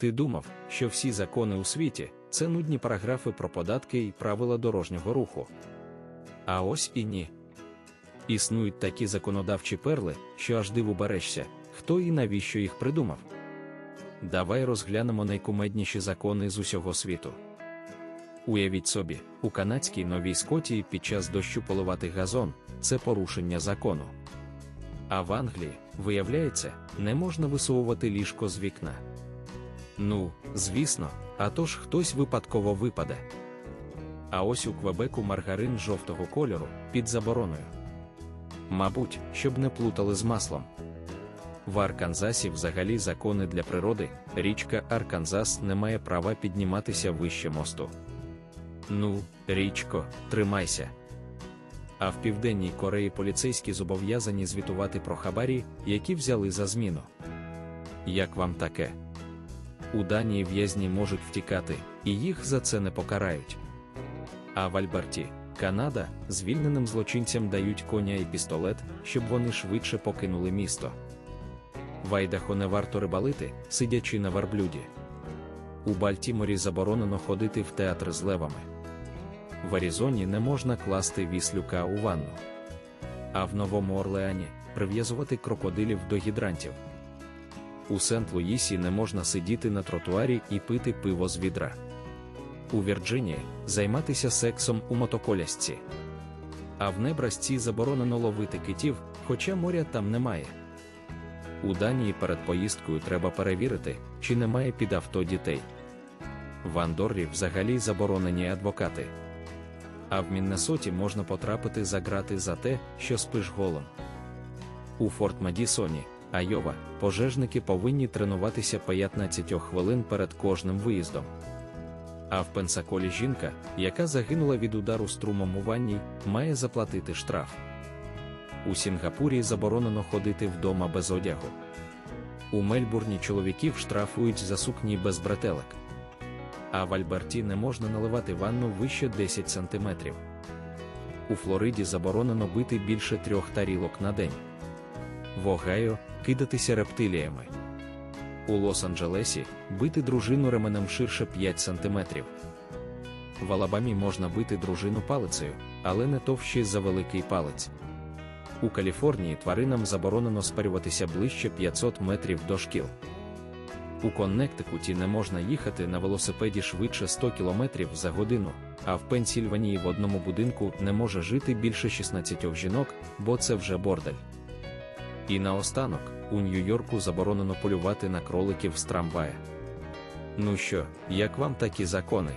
Ти думав, що всі закони у світі це нудні параграфи про податки і правила дорожнього руху. А ось і ні. Існують такі законодавчі перли, що аж диву берешся, хто і навіщо їх придумав. Давай розглянемо найкумедніші закони з усього світу. Уявіть собі, у канадській Новій Скотії під час дощу поливати газон це порушення закону. А в Англії, виявляється, не можна висовувати ліжко з вікна. Ну, звісно, а то ж хтось випадково випаде. А ось у Квебеку маргарин жовтого кольору під забороною. Мабуть, щоб не плутали з маслом. В Арканзасі взагалі закони для природи, річка Арканзас не має права підніматися вище мосту. Ну, річко, тримайся. А в Південній Кореї поліцейські зобов'язані звітувати про хабарі, які взяли за зміну. Як вам таке? У Данії в'язні можуть втікати, і їх за це не покарають. А в Альберті, Канада, звільненим злочинцям дають коня і пістолет, щоб вони швидше покинули місто. В Айдахо не варто рибалити, сидячи на верблюді. У Бальтіморі заборонено ходити в театр з левами. В Аризоні не можна класти віслюка у ванну. А в Новому Орлеані прив'язувати крокодилів до гідрантів. У Сент-Луїсі не можна сидіти на тротуарі і пити пиво з відра. У Вірджинії займатися сексом у мотоколясці. А в Небрасці заборонено ловити китів, хоча моря там немає. У Данії перед поїздкою треба перевірити, чи немає під авто дітей. В Андоррі взагалі заборонені адвокати. А в Міннесоті можна потрапити за грати за те, що спиш голом. У Форт Мадісоні, Айова, пожежники повинні тренуватися 15 хвилин перед кожним виїздом. А в Пенсаколі жінка, яка загинула від удару струмом у ванні, має заплатити штраф. У Сінгапурі заборонено ходити вдома без одягу. У Мельбурні чоловіків штрафують за сукні без бретелек. А в Альберті не можна наливати ванну вище 10 см. У Флориді заборонено бити більше трьох тарілок на день. В Огайо кидатися рептиліями. У Лос-Анджелесі бити дружину ременем ширше 5 см. В Алабамі можна бити дружину палицею, але не товще за великий палець. У Каліфорнії тваринам заборонено спарюватися ближче 500 метрів до шкіл. У Коннектикуті не можна їхати на велосипеді швидше 100 км за годину, а в Пенсільванії в одному будинку не може жити більше 16 жінок, бо це вже бордель. І наостанок, у Нью-Йорку заборонено полювати на кроликів з трамвая. Ну що, як вам такі закони?